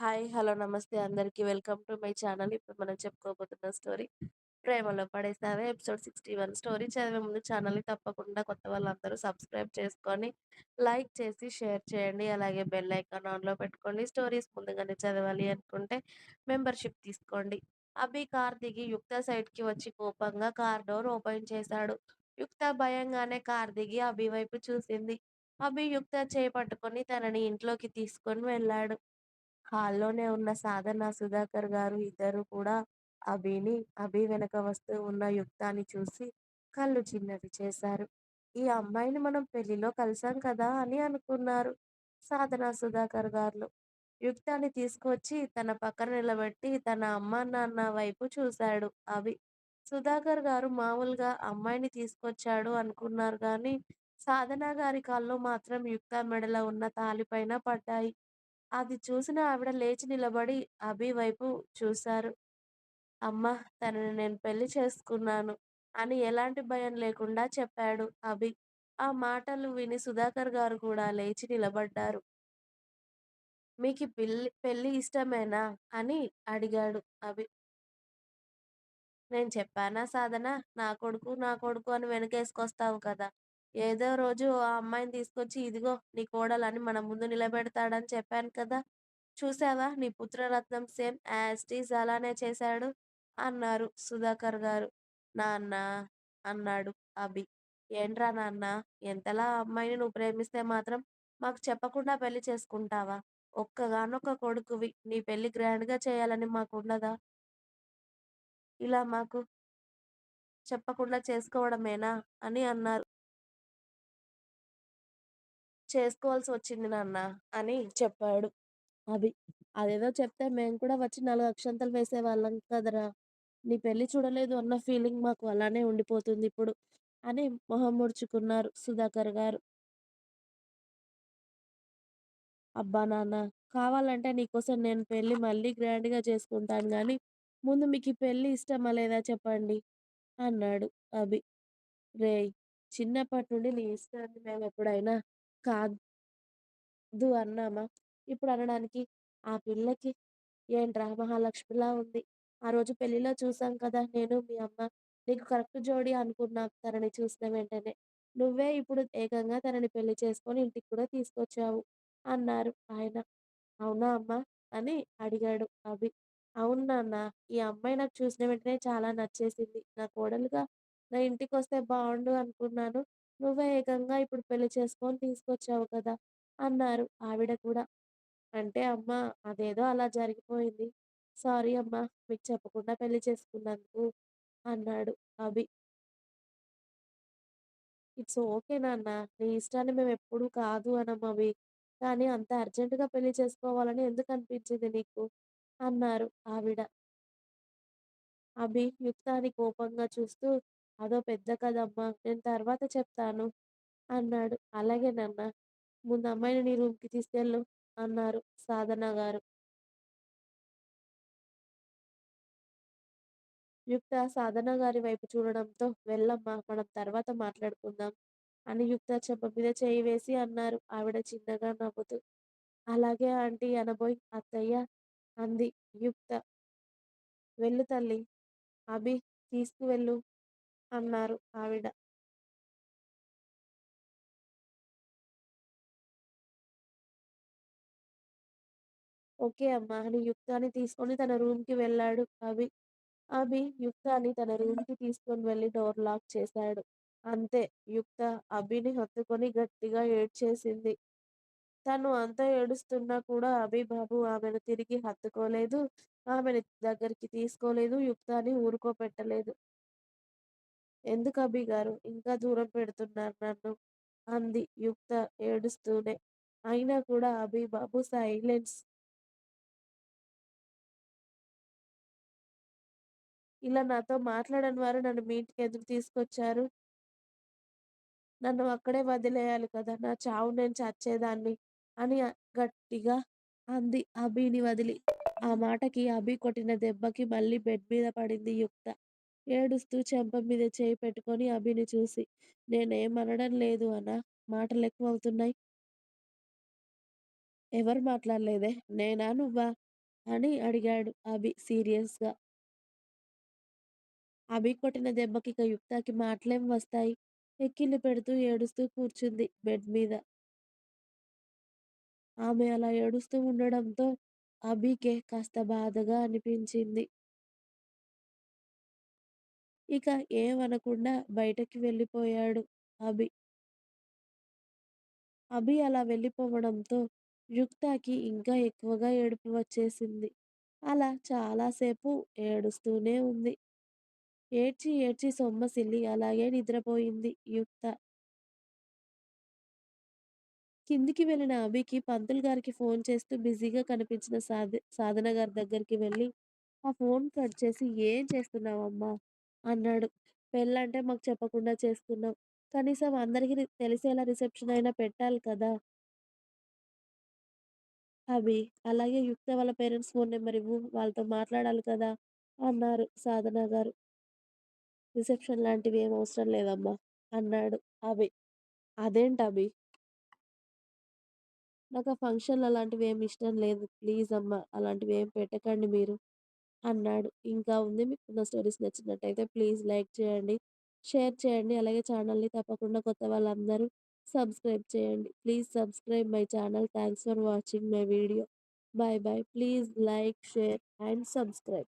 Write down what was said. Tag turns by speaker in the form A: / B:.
A: Hi. Hello. నమస్తే అందరికీ welcome to my channel. ఇప్పుడు మనం చెప్పుకోబోతున్న స్టోరీ 'ప్రేమలో పడేసావే' ఎపిసోడ్ 61 స్టోరీ చదివే ముందు ఛానల్‌ని తప్పకుండా కొత్త వాళ్ళందరూ సబ్స్క్రైబ్ చేసుకొని, లైక్ చేసి, షేర్ చేయండి. అలాగే బెల్ ఐకాన్ ఆన్‌లో పెట్టుకోండి. స్టోరీస్ ముందుగానే చదవాలి అనుకుంటే మెంబర్‌షిప్ తీసుకోండి. అభి కార్ దిగి యుక్త సైడ్‌కి వచ్చి కోపంగా కార్ డోర్ ఓపెన్ చేశాడు. యుక్త భయంగానే కార్ దిగి అభి వైపు చూసింది. అభి యుక్త చేపట్టుకొని పట్టుకొని తనని ఇంట్లోకి తీసుకొని వెళ్ళాడు. హాల్లోనే ఉన్న సాధన, సుధాకర్ గారు ఇద్దరు కూడా అభిని, అభి వెనక వస్తూ ఉన్న యుక్తాన్ని చూసి కళ్ళు చిన్నవి చేశారు. ఈ అమ్మాయిని మనం పెళ్ళిలో కలిసాం కదా అని అనుకున్నారు సాధన, సుధాకర్ గారు యుక్తాన్ని తీసుకొచ్చి తన పక్కన నిలబెట్టి తన అమ్మా, నాన్న వైపు చూశాడు అవి సుధాకర్ గారు మామూలుగా అమ్మాయిని తీసుకొచ్చాడు అనుకున్నారు కానీ సాధన గారి కాల్లో మాత్రం యుక్త మెడలో ఉన్న తాలిపైన పడ్డాయి. అది చూసిన ఆవిడ లేచి నిలబడి అభి వైపు చూశారు. అమ్మ తనని నేను పెళ్ళి చేసుకున్నాను అని ఎలాంటి భయం లేకుండా చెప్పాడు అభి. ఆ మాటలు విని సుధాకర్ గారు కూడా లేచి నిలబడ్డారు. మీకీ పిల్లి పెళ్ళి ఇష్టమేనా? అని అడిగాడు అభి. నేను చెప్పానా సాధన నా కొడుకు, నా కొడుకు అని వెనకేసుకొస్తావు కదా! ఏదో రోజు ఆ అమ్మాయిని తీసుకొచ్చి ఇదిగో నీ కోడలని మన ముందు నిలబెడతాడని చెప్పాను కదా! చూశావా నీ పుత్రరత్నం సేమ్ యాజ్ అలానే చేశాడు అన్నారు సుధాకర్ గారు. నాన్నా! అన్నాడు అభి. ఏంట్రా నాన్నా! ఎంతలా అమ్మాయిని నువ్వు ప్రేమిస్తే మాత్రం మాకు చెప్పకుండా పెళ్ళి చేసుకుంటావా? ఒక్కగానొక్క కొడుకువి నీ పెళ్ళి గ్రాండ్‌గా చేయాలని మాకుండదా? ఇలా మాకు చెప్పకుండా చేసుకోవడమేనా? అని అన్నారు. చేసుకోవాల్సి వచ్చింది నాన్నా! అని చెప్పాడు అభి. అదేదో చెప్తే మేము కూడా వచ్చి నాలుగు అక్షింతలు వేసేవాళ్ళం కదరా! నీ పెళ్ళి చూడలేదు అన్న ఫీలింగ్ మాకు అలానే ఉండిపోతుంది ఇప్పుడు అని మొహం ముడుచుకున్నారు సుధాకర్ గారు. అబ్బా నాన్న కావాలంటే నీకోసం నేను పెళ్ళి మళ్ళీ గ్రాండ్‌గా చేసుకుంటాను కానీ ముందు మీకు పెళ్ళి ఇష్టమా లేదా చెప్పండి? అన్నాడు అభి. రేయ్! చిన్నప్పటి నుండి నీ ఇష్టాన్ని మేమెప్పుడైనా కాదు అన్నామా? ఇప్పుడు అనడానికి? ఆ పిల్లకి ఏంట్రా మహాలక్ష్మిలా ఉంది. ఆ రోజు పెళ్ళిలో చూసాం కదా నేను, మీ అమ్మ. నీకు కరెక్ట్ జోడీ అనుకున్నాం తనని చూసిన వెంటనే. నువ్వే ఇప్పుడు ఏకంగా తనని పెళ్ళి చేసుకొని ఇంటికి కూడా తీసుకొచ్చావు అన్నారు ఆయన. అవునా అమ్మా? అని అడిగాడు అభి. అవును నాన్నా! ఈ అమ్మాయి నాకు చూసిన వెంటనే చాలా నచ్చేసింది. నా కోడలుగా నా ఇంటికొస్తే బావుండు అనుకున్నాను. నువ్వే ఏకంగా ఇప్పుడు పెళ్ళి చేసుకొని తీసుకొచ్చావు కదా! అన్నారు ఆవిడ కూడా. అంటే అమ్మా అదేదో అలా జరిగిపోయింది. సారీ అమ్మా! మీకు చెప్పకుండా పెళ్ళి చేసుకున్నందుకు అన్నాడు అభి. ఇట్స్ ఓకే నాన్నా! నీ ఇష్టాన్ని మేమెప్పుడూ కాదు అనం అభి. కానీ అంత అర్జెంట్‌గా పెళ్ళి చేసుకోవాలని ఎందుకనిపించింది నీకు? అన్నారు ఆవిడ. అభి యుక్తాన్ని కోపంగా చూస్తూ అదో పెద్ద కదమ్మా నేను తర్వాత చెప్తాను అన్నాడు. అలాగే నాన్న ముందు అమ్మాయిని నీ రూమ్‌కి తీసుకెళ్ళు అన్నారు సాధన గారు. యుక్త సాధన గారి వైపు చూడడంతో వెళ్ళమ్మా! మనం తర్వాత మాట్లాడుకుందాం అని యుక్త చెంప మీద చెయ్యి వేసి అన్నారు ఆవిడ చిన్నగా నవ్వుతూ. అలాగే ఆంటీ అనబోయి అత్తయ్య అంది యుక్త. వెళ్ళు తల్లి అభి తీసుకువెళ్ళు అన్నారు ఆవిడ. ఓకే అమ్మా! అని యుక్తాన్ని తీసుకొని తన రూమ్‌కి వెళ్ళాడు అభి. అభి యుక్తాన్ని తన రూమ్‌కి తీసుకొని వెళ్ళి డోర్ లాక్ చేశాడు. అంతే యుక్త అభిని హత్తుకొని గట్టిగా ఏడ్చేసింది. తను అంత ఏడుస్తున్నా కూడా అభి బాబు ఆమెను తిరిగి హత్తుకోలేదు. ఆమెని దగ్గరికి తీసుకోలేదు. యుక్తని ఊరుకోపెట్టలేదు. ఎందుకు అభి గారు ఇంకా దూరం పెడుతున్నారు నన్ను? అంది యుక్త ఏడుస్తూనే. అయినా కూడా అభి బాబు సైలెన్స్. ఇలా నాతో మాట్లాడని వారు నన్ను మీ ఎదురు తీసుకొచ్చారు? నన్ను అక్కడే వదిలేయాలి కదా! నా చావు నేను చచ్చేదాన్ని అని గట్టిగా అంది అభిని వదిలి. ఆ మాటకి అభి కొట్టిన దెబ్బకి మళ్ళీ బెడ్ మీద పడింది యుక్త. ఏడుస్తూ చెంప మీద చేయి పెట్టుకొని అభిని చూసి, నేనేమనడం లేదు అనా? మాటలెక్కువవుతున్నాయి. ఎవరు మాట్లాడలేదే? నేనా? నువ్వా? అని అడిగాడు అభి సీరియస్‌గా. అభి కొట్టిన దెబ్బకి ఇక యుక్తకి మాటలేం వస్తాయి. ఎక్కిళ్ళు పెడుతూ ఏడుస్తూ కూర్చుంది బెడ్ మీద. ఆమె అలా ఏడుస్తూ ఉండడంతో అభికే కాస్త బాధగా అనిపించింది. ఇక ఏమనకుండా బయటకి వెళ్ళిపోయాడు అభి. అభి అలా వెళ్ళిపోవడంతో యుక్తాకి ఇంకా ఎక్కువగా ఏడుపు వచ్చేసింది. అలా చాలాసేపు ఏడుస్తూనే ఉంది. ఏడ్చి ఏడ్చి సొమ్మసిల్లి అలాగే నిద్రపోయింది యుక్త. కిందికి వెళ్ళిన అభికి పంతులు గారికి ఫోన్ చేస్తూ బిజీగా కనిపించిన సాధ సాధన గారి దగ్గరికి వెళ్ళి ఆ ఫోన్ కట్ చేసి "ఏం చేస్తున్నావమ్మా?" అన్నాడు. "పెళ్ళంటే మాకు చెప్పకుండా చేస్తున్నాం కనీసం అందరికి రి తెలిసేలా రిసెప్షన్ అయినా పెట్టాలి కదా!" అభి "అలాగే యుక్త వాళ్ళ పేరెంట్స్ ఫోన్ నెంబర్ ఇవ్వు. వాళ్ళతో మాట్లాడాలి కదా!" అన్నారు సాధన గారు. "రిసెప్షన్ లాంటివి ఏం అవసరం లేదమ్మా" అన్నాడు అభి. "అదేంటభి?" "నాకా ఫంక్షన్‌లు అలాంటివేమి ఇష్టం లేదు. ప్లీజ్ అమ్మా అలాంటివేం పెట్టకండి మీరు" అన్నాడు. ఇంకా ఉంది మీకు నా స్టోరీస్ నచ్చినట్టయితే ప్లీజ్ లైక్ చేయండి, షేర్ చేయండి. అలాగే ఛానల్‌ని తప్పకుండా కొత్త వాళ్ళందరూ సబ్స్క్రైబ్ చేయండి. Please subscribe my channel. Thanks for watching my video. Bye bye. Please like, share and subscribe.